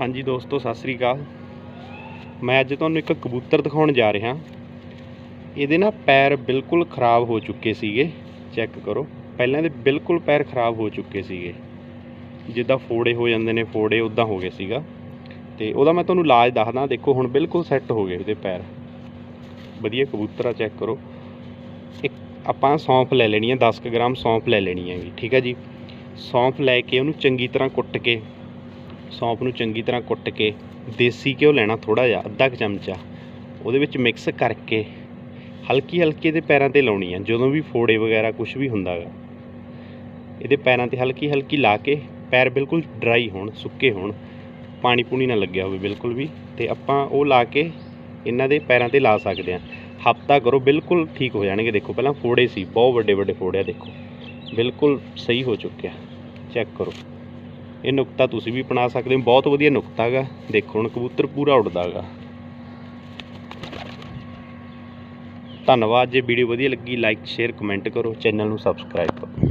ਹਾਂਜੀ ਦੋਸਤੋ, ਸਤਿ ਸ੍ਰੀ ਅਕਾਲ। ਮੈਂ ਅੱਜ ਤੁਹਾਨੂੰ ਇੱਕ ਕਬੂਤਰ ਦਿਖਾਉਣ ਜਾ ਰਿਹਾ। ਇਹਦੇ ਨਾ ਪੈਰ ਬਿਲਕੁਲ ਖਰਾਬ ਹੋ ਚੁੱਕੇ ਸੀਗੇ। ਚੈੱਕ ਕਰੋ, ਪਹਿਲਾਂ ਦੇ ਬਿਲਕੁਲ ਪੈਰ ਖਰਾਬ ਹੋ ਚੁੱਕੇ ਸੀਗੇ। ਜਿੱਦਾਂ ਫੋੜੇ ਹੋ ਜਾਂਦੇ ਨੇ, ਫੋੜੇ ਉਦਾਂ ਹੋ ਗਏ ਸੀਗਾ। ਤੇ ਉਹਦਾ ਮੈਂ ਤੁਹਾਨੂੰ ਇਲਾਜ ਦੱਸਦਾ, ਦੇਖੋ ਹੁਣ ਬਿਲਕੁਲ ਸੈੱਟ ਹੋ ਗਏ ਉਹਦੇ ਪੈਰ। ਵਧੀਆ ਕਬੂਤਰ ਆ, ਚੈੱਕ ਕਰੋ। ਇੱਕ ਆਪਾਂ ਸੌਂਫ ਲੈ ਲੈਣੀ ਹੈ 10 ਕੁ ਗ੍ਰਾਮ ਸੌਂਫ ਲੈ ਲੈਣੀ ਹੈਗੀ, ਠੀਕ ਹੈ ਜੀ। ਸੌਂਫ ਲੈ ਕੇ ਉਹਨੂੰ ਚੰਗੀ ਤਰ੍ਹਾਂ ਕੁੱਟ ਕੇ ਸੌਂਫ ਨੂੰ ਚੰਗੀ ਤਰ੍ਹਾਂ ਕੁੱਟ ਕੇ, ਦੇਸੀ ਘਿਓ ਲੈਣਾ ਥੋੜਾ ਜਿਹਾ, ਅੱਧਾ ਕੁ ਚਮਚਾ। ਉਹਦੇ ਵਿੱਚ ਮਿਕਸ ਕਰਕੇ ਹਲਕੀ ਹਲਕੀ ਇਹਦੇ ਪੈਰਾਂ ਤੇ ਲਾਉਣੀ ਆ, ਜਦੋਂ ਵੀ ਫੋੜੇ ਵਗੈਰਾ ਕੁਝ ਵੀ ਹੁੰਦਾ ਗਾ। ਇਹਦੇ ਪੈਰਾਂ ਤੇ ਹਲਕੀ ਹਲਕੀ ਲਾ ਕੇ, ਪੈਰ ਬਿਲਕੁਲ ਡਰਾਈ ਹੋਣ, ਸੁੱਕੇ ਹੋਣ, ਪਾਣੀ ਪੂਣੀ ਨਾ ਲੱਗਿਆ ਹੋਵੇ ਬਿਲਕੁਲ ਵੀ, ਤੇ ਆਪਾਂ ਉਹ ਲਾ ਕੇ ਇਹਨਾਂ ਦੇ ਪੈਰਾਂ ਤੇ ਲਾ ਸਕਦੇ ਆ। ਹਫਤਾ ਕਰੋ, ਬਿਲਕੁਲ ਠੀਕ ਹੋ ਜਾਣਗੇ। ਦੇਖੋ, ਪਹਿਲਾਂ ਫੋੜੇ ਸੀ, ਬਹੁਤ ਵੱਡੇ ਵੱਡੇ ਫੋੜੇ ਆ ਦੇਖੋ। ਬਿਲਕੁਲ ਸਹੀ ਹੋ ਚੁੱਕਿਆ। ਚੈੱਕ ਕਰੋ। ਇਹ ਨੁਕਤਾ ਤੁਸੀਂ ਵੀ ਅਪਣਾ ਸਕਦੇ ਹੋ। ਬਹੁਤ ਵਧੀਆ ਨੁਕਤਾ ਹੈਗਾ। ਦੇਖੋ ਹੁਣ ਕਬੂਤਰ ਪੂਰਾ ਉੱਡਦਾ ਹੈਗਾ। ਧੰਨਵਾਦ। ਜੇ ਵੀਡੀਓ ਵਧੀਆ ਲੱਗੀ ਲਾਈਕ ਸ਼ੇਅਰ ਕਮੈਂਟ ਕਰੋ। ਚੈਨਲ ਨੂੰ ਸਬਸਕ੍ਰਾਈਬ ਕਰੋ।